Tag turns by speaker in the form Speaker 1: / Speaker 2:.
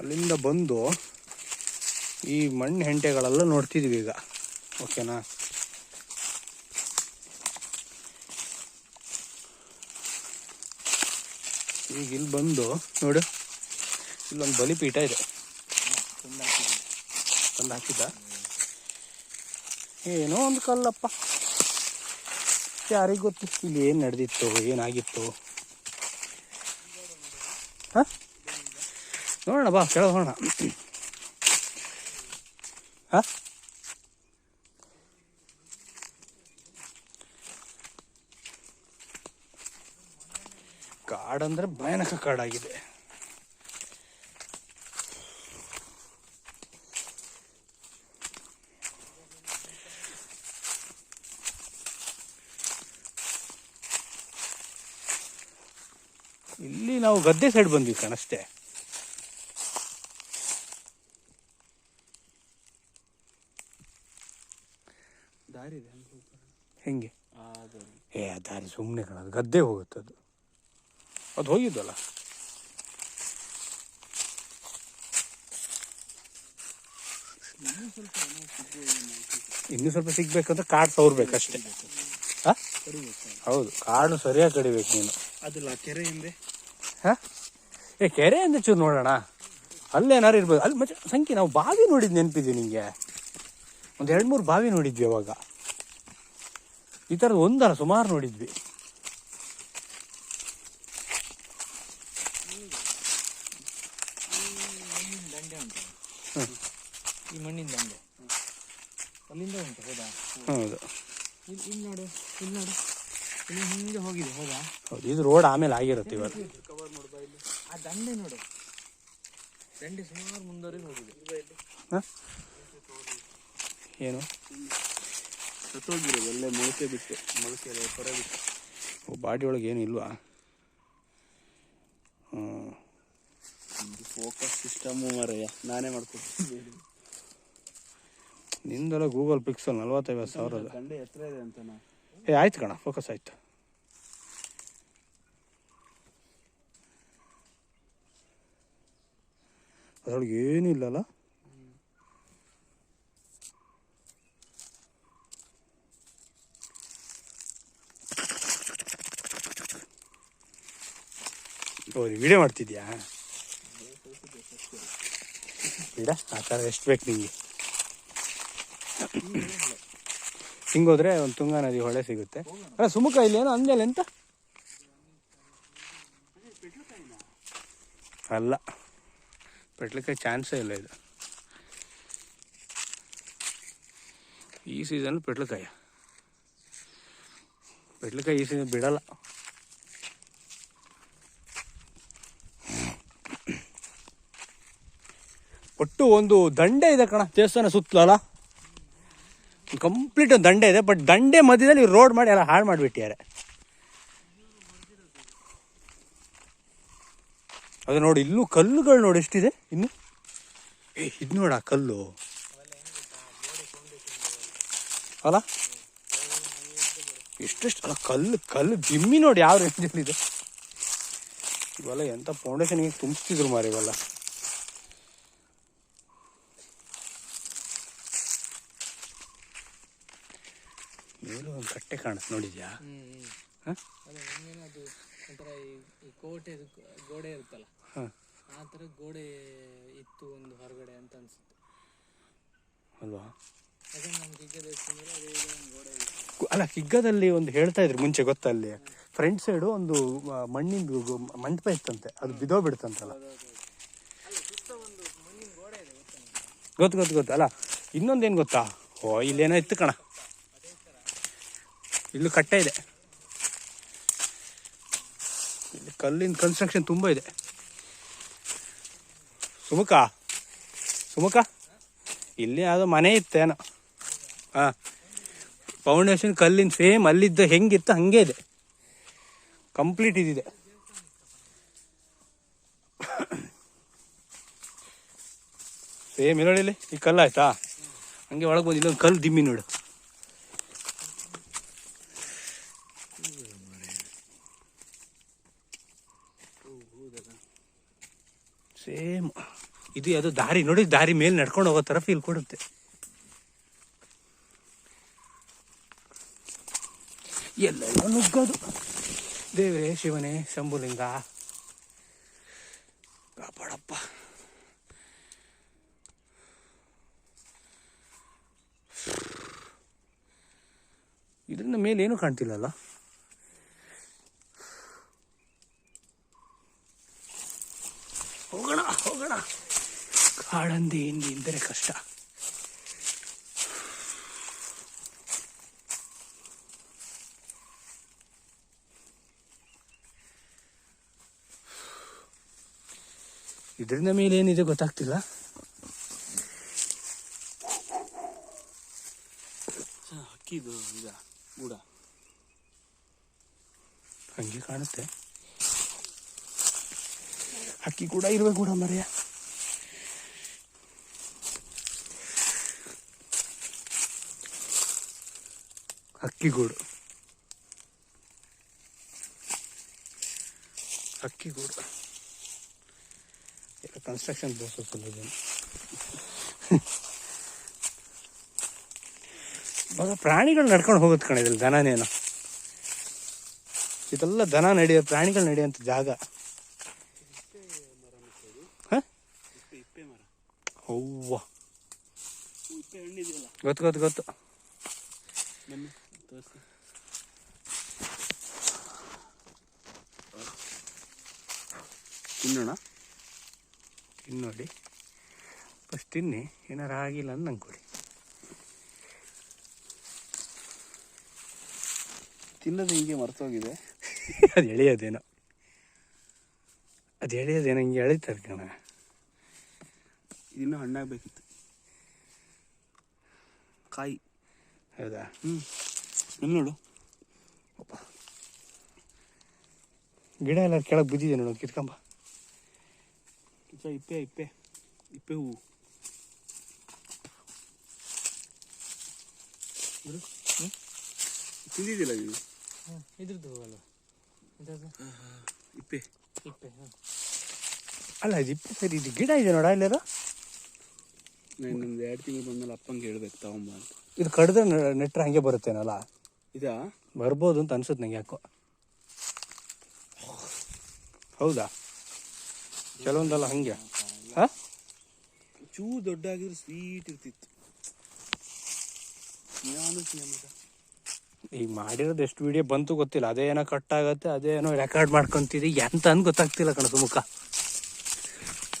Speaker 1: ಅಲ್ಲಿಂದ ಬಂದು ಈ ಮಣ್ಣು ಹೆಂಟೆಗಳೆಲ್ಲ ನೋಡ್ತಿದ್ವಿ ಈಗ. ಓಕೆನಾ? ಈಗ ಇಲ್ಲಿ ಬಂದು ನೋಡು, ಇಲ್ಲೊಂದು ಬಲಿಪೀಠ ಇದೆ. ತಂದು ಹಾಕಿದ್ದ ಏನೋ ಒಂದು ಕಲ್ಲಪ್ಪ. ಯಾರಿಗೆ ಗೊತ್ತು? ಇಲ್ಲಿ ಏನು ನಡೆದಿತ್ತು, ಏನಾಗಿತ್ತು? ನೋಡೋಣ ಬಾ ಕೆಳಗೆ ಹೋಗೋಣ. ಹಾಂ ಕಾಡಂದ್ರೆ ಭಯಾನಕ ಕಾಡಾಗಿದೆ. ಇಲ್ಲಿ ನಾವು ಗದ್ದೆ ಸೈಡ್ ಬಂದ್ವಿ ಕಣಷ್ಟೇ
Speaker 2: ದಾರಿ ಇದೆ
Speaker 1: ಹೆಂಗೆ? ಏ ದಾರಿ ಸುಮ್ಮನೆ ಕಾಣೋದು ಗದ್ದೆ ಹೋಗುತ್ತೆ ಅದು. ಅದು ಹೋಗಿದ್ದಲ್ಲ? ಇನ್ನೂ ಸ್ವಲ್ಪ ಸಿಗ್ಬೇಕಂದ್ರೆ ಕಾಡು ತೋರ್ಬೇಕಷ್ಟೇ ಹೌದು ಕಾಡು ಸರಿಯಾಗಿ ಕಡಿಬೇಕು ನೀನು.
Speaker 2: ಅದಿಲ್ಲ ಕೆರೆ ಹಿಂದೆ?
Speaker 1: ಹಾ? ಏ ಕೆರೆ ಅಂತ ಚೂರು ನೋಡೋಣ. ಅಲ್ಲೇನಾರು ಇರ್ಬೋದು. ಅಲ್ಲಿ ಮತ್ತೆ ಸಂಖ್ಯೆ ನಾವು ಬಾವಿ ನೋಡಿದ್ ನೆನಪಿದ್ವಿ ನಿಮಗೆ ಒಂದು ಎರಡು ಮೂರು ಬಾವಿ ನೋಡಿದ್ವಿ ಅವಾಗ. ಈ ಥರದ್ದು ಒಂದಲ್ಲ ಸುಮಾರು ನೋಡಿದ್ವಿ.
Speaker 2: ಈ ಮಣ್ಣಿನ ದಂಡೆ ಅಲ್ಲಿಂದ ಉಂಟು ಹೌದಾ?
Speaker 1: ಹೌದು.
Speaker 2: ಇಲ್ಲಿ ಇಲ್ಲಿ ನೋಡು ಇಲ್ಲಿ ನೋಡು. ಇಲ್ಲಿ ಹಿಂಗೆ ಹೋಗಿದೆ ಹೌದಾ?
Speaker 1: ಹೌದು ಇದು ರೋಡ್ ಆಮೇಲೆ ಆಗಿರುತ್ತೆ ಇವಾಗ.
Speaker 2: ಆ ದಂಡೆ ನೋಡು. ದಂಡೆ ಸುಮಾರು ಮುಂದೆ ಹೋಗಿದೆ.
Speaker 1: ಏನು?
Speaker 2: ಸತ್ತೋಗಿರೋದು ಅಲ್ಲೇ ಮೊಳಕೆ ಬಿಟ್ಟು ಮೊಳಕೆ ಹೊರ ಬಿಟ್ಟು.
Speaker 1: ಬಾಡಿ ಒಳಗೆ ಏನು ಇಲ್ವಾ?
Speaker 2: ಫೋಕಸ್ ಸಿಸ್ಟಮು ಮರಯ್ಯ ನಾನೇ ಮಾಡ್ಕೊಡ್ತೀನಿ
Speaker 1: ನಿಂದೆಲ್ಲ ಗೂಗಲ್ ಪಿಕ್ಸಲ್ ನಲ್ವತ್ತೈವತ್ತು
Speaker 2: ಸಾವಿರ ಎತ್ತರ ಇದೆ ಅಂತ
Speaker 1: ಏ ಆಯ್ತು ಕಣ ಫೋಕಸ್ ಆಯ್ತು. ಅದ್ರೊಳಗೆ ಏನೂ ಇಲ್ಲಲ್ಲ ಓ ವಿಡಿಯೋ ಮಾಡ್ತಿದ್ಯಾ? ಬೇಡ ಆ ಥರ ಎಷ್ಟು ಬೇಕು ನಿಮಗೆ ಹಿಂಗೋದ್ರೆ ಒಂದು ತುಂಗಾ ನದಿ ಹೊಳೆ ಸಿಗುತ್ತೆ. ಅಲ್ಲ, ಸುಮುಖ ಇಲ್ಲೇನೋ ಅಂದಲ್ಲ ಎಂತ? ಅಲ್ಲ ಪೆಟ್ಲಿಕಾಯಿ ಚಾನ್ಸೇ ಇಲ್ಲ ಇದು. ಈ ಸೀಸನ್ ಪೆಟ್ಲಕಾಯ. ಪೆಟ್ಲಕಾಯಿ ಈ ಸೀಸನ್ ಬಿಡಲ್ಲ. ಒಟ್ಟು ಒಂದು ದಂಡೆ ಇದೆ ಕಣ. ದೇವಸ್ಥಾನ ಸುತ್ತಲಲ್ಲ ಕಂಪ್ಲೀಟ್ ಒಂದು ದಂಡೆ ಇದೆ ಬಟ್ ದಂಡೆ ಮಧ್ಯದಲ್ಲಿ ರೋಡ್ ಮಾಡಿ ಎಲ್ಲ ಹಾಳು ಮಾಡಿಬಿಟ್ಟಿದ್ದಾರೆ ಅದು ನೋಡಿ ಇಲ್ಲೂ ಕಲ್ಲುಗಳು ನೋಡಿ ಎಷ್ಟಿದೆ ಇನ್ನು? ಏ ಇದು ನೋಡ ಕಲ್ಲು. ಅಲ್ಲ? ಎಷ್ಟೆಷ್ಟು ಅಲ್ಲ ಕಲ್ಲು ಕಲ್ಲು ಬಿಮ್ಮಿ ನೋಡಿ ಯಾವ ರೇಂಜಲ್ಲಿದೆ ಇವೆಲ್ಲ ಎಂಥ ಫೌಂಡೇಶನ್ಗೆ ತುಂಬಿಸ್ತಿದ್ರು ಮಾರಿ ಇವೆಲ್ಲ. ಮೇಲೂ ಒಂದು ಕಟ್ಟೆ ಕಾಣುತ್ತೆ ನೋಡಿದ್ಯಾ? ಹ?
Speaker 2: ಅದೇ ಒಂಥರ ಈ- ಕೋಟೆ ಗೋಡೆ ಇರುತ್ತಲ್ಲ. ಆ ಥರ ಗೋಡೆ ಇತ್ತು ಒಂದು ಹೊರಗಡೆ ಅಂತ ಅನ್ಸುತ್ತೆ.
Speaker 1: ಅಲ್ವಾ? ಅಲ್ಲ ಕಿಗ್ಗದಲ್ಲಿ ಒಂದು ಹೇಳ್ತಾ ಇದ್ರು ಮುಂಚೆ ಗೊತ್ತಲ್ಲಿ ಫ್ರಂಟ್ ಸೈಡು ಒಂದು ಮಣ್ಣಿನ ಮಂಟಪ ಇತ್ತಂತೆ. ಅದು ಬಿದ್ದೋಗ್ಬಿಡ್ತಂತಲ್ಲ?
Speaker 2: ಗೊತ್ತು
Speaker 1: ಗೊತ್ತು ಗೊತ್ತು. ಅಲ್ಲ ಇನ್ನೊಂದೇನು ಗೊತ್ತಾ? ಓ ಇಲ್ಲೇನೋ ಇತ್ತು ಕಣ. ಇಲ್ಲೂ ಕಟ್ಟೆ ಇದೆ. ಇಲ್ಲಿ ಕಲ್ಲಿನ ಕನ್ಸ್ಟ್ರಕ್ಷನ್ ತುಂಬ ಇದೆ. ಸುಮುಖ? ಸುಮುಖ? ಇಲ್ಲಿ ಯಾವುದೋ ಮನೆ ಇತ್ತೇನೋ ಹಾಂ ಫೌಂಡೇಶನ್ ಕಲ್ಲಿನ ಸೇಮ್ ಅಲ್ಲಿದ್ದ ಹೆಂಗಿತ್ತು ಹಂಗೆ ಇದೆ. ಕಂಪ್ಲೀಟ್ ಇದಿದೆ. ಸೇಮ್ ಇಲ್ಲಿ? ಈ ಕಲ್ಲು ಆಯ್ತಾ? ಹಂಗೆ ಒಳಗೆ ಬಂದು ಕಲ್ಲು ದಿಮ್ಮಿ ನೋಡು. ಸೇಮ್. ಇದು ಅದು ದಾರಿ, ನೋಡಿ ದಾರಿ ಮೇಲೆ ನಡ್ಕೊಂಡು ಹೋಗೋ ಥರ ಫೀಲ್ ಕೊಡುತ್ತೆ. ಎಲ್ಲೆಲ್ಲ ನುಗ್ಗೋದು. ದೇವರೇ ಶಿವನೇ, ಶಂಭುಲಿಂಗ. ಕಾಪಾಡಪ್ಪ. ಇದರಿಂದ ಮೇಲೆ ಏನು ಕಾಣ್ತಿಲ್ಲಲ್ಲ? ಹೋಗೋಣ. ಕಾಳಂದಿ ಇದ್ದರೆ ಕಷ್ಟ. ಇದರಿಂದ ಮೇಲೆ ಏನಿದೆ ಗೊತ್ತಾಗ್ತಿಲ್ಲ.
Speaker 3: ಹಕ್ಕಿದು ಈಗ ಗೂಡ.
Speaker 1: ಹಂಗೆ ಕಾಣುತ್ತೆ. ಹಕ್ಕಿ ಕೂಡ ಇರ್ಬೇಕು ಕೂಡ. ಮರೆಯ ಹಕ್ಕಿಗೂಡು ಹಕ್ಕಿ ಕನ್ಸ್ಟ್ರಕ್ಷನ್ ಪ್ರೋಸೆಸ್ ಕನ್ಸ್ಟ್ರಕ್ಷನ್ ಇದೆ. ಇವಾಗ ಪ್ರಾಣಿಗಳು ನಡ್ಕೊಂಡು ಹೋಗುತ್ತೆ ಕಣ ಇದ್ರಲ್ಲಿ ದನನೇನು. ಇದೆಲ್ಲ ದನ ನಡೆಯೋ ಪ್ರಾಣಿಗಳು ನಡೆಯೋಂಥ ಜಾಗ ಹ?
Speaker 3: ಇಪ್ಪೆ ಇಪ್ಪೆ ಮರ
Speaker 1: ಅವ್ವ. ಗೊತ್ತು ಗೊತ್ತು ಗೊತ್ತು.
Speaker 3: ತಿನ್ನೋಣ.
Speaker 1: ತಿನ್ನೋಡಿ. ಫಸ್ಟ್ ತಿನ್ನಿ ಏನಾರು ಆಗಿಲ್ಲ ಅಂತ ನಂಗೆ ಕೊಡಿ.
Speaker 3: ತಿನ್ನೋದು ಹಿಂಗೆ ಮರ್ತೋಗಿದೆ.
Speaker 1: ಅದು ಎಳೆಯೋದೇನೋ. ಅದು ಎಳೆಯೋದೇನೋ ಹಿಂಗೆ ಎಳಿತಾರೆ ಕಣ.
Speaker 3: ಇನ್ನೂ ಹಣ್ಣಾಗಬೇಕಿತ್ತು. ಕಾಯಿ.
Speaker 1: ಹೌದಾ?
Speaker 3: ಹ್ಞೂ ಇಲ್ಲಿ ನೋಡು.
Speaker 1: ಗಿಡ ಎಲ್ಲ ಕೆಳಗೆ ಬಿದ್ದಿದೆ ನೋಡು ಕಿತ್ಕೊಂಬ.
Speaker 3: ಇಪ್ಪ ಇಪ್ಪೆ. ಇಪ್ಪೆ ಹೂವು. ತಿಂದಿದ್ದಿಲ್ಲ ನೀವು?
Speaker 2: ಇದ್ರದ್ದು ಇದ್ರದ್ದು?
Speaker 3: ಇಪ್ಪೆ.
Speaker 2: ಇಪ್ಪೆ
Speaker 1: ಅಲ್ಲ ಇದು ಇಪ್ಪೆ ಸರಿ ಇದು ಗಿಡ ಇದೆ ನೋಡ ಇಲ್ಲದು
Speaker 3: ನಾನು ಇನ್ನೊಂದು ಎರಡು ತಿಂಗಳು ಬಂದ್ಮೇಲೆ ಅಪ್ಪಂಗೆ ಹೇಳ್ಬೇಕು ತಗೊಂಬ ಅಂತ.
Speaker 1: ಇದು ಕಡಿದ್ರೆ ನೆಟ್ರೆ ಹಂಗೆ ಬರುತ್ತೇನಲ್ಲ?
Speaker 3: ಇದಾ?
Speaker 1: ಬರ್ಬೋದು ಅಂತ ಅನ್ಸುತ್ತೆ ನಂಗೆ ಯಾಕೋ. ಹೌದಾ? ಕೆಲವೊಂದಲ್ಲ ಹಂಗೆ. ಹಾಂ?
Speaker 3: ಚೂ ದೊಡ್ಡ ಆಗಿದ್ರೆ ಸ್ವೀಟ್ ಇರ್ತಿತ್ತು. ನಾನು
Speaker 1: ಈಗ ಮಾಡಿರೋದು ಎಷ್ಟು ವಿಡಿಯೋ ಬಂತು ಗೊತ್ತಿಲ್ಲ. ಅದೇನೋ ಕಟ್ ಆಗತ್ತೆ ಅದೇನೋ ರೆಕಾರ್ಡ್ ಮಾಡ್ಕೊಂತಿದ್ದೆ ಎಂತ ಅಂತ ಗೊತ್ತಾಗ್ತಿಲ್ಲ ಕಣ ಸುಮುಖ.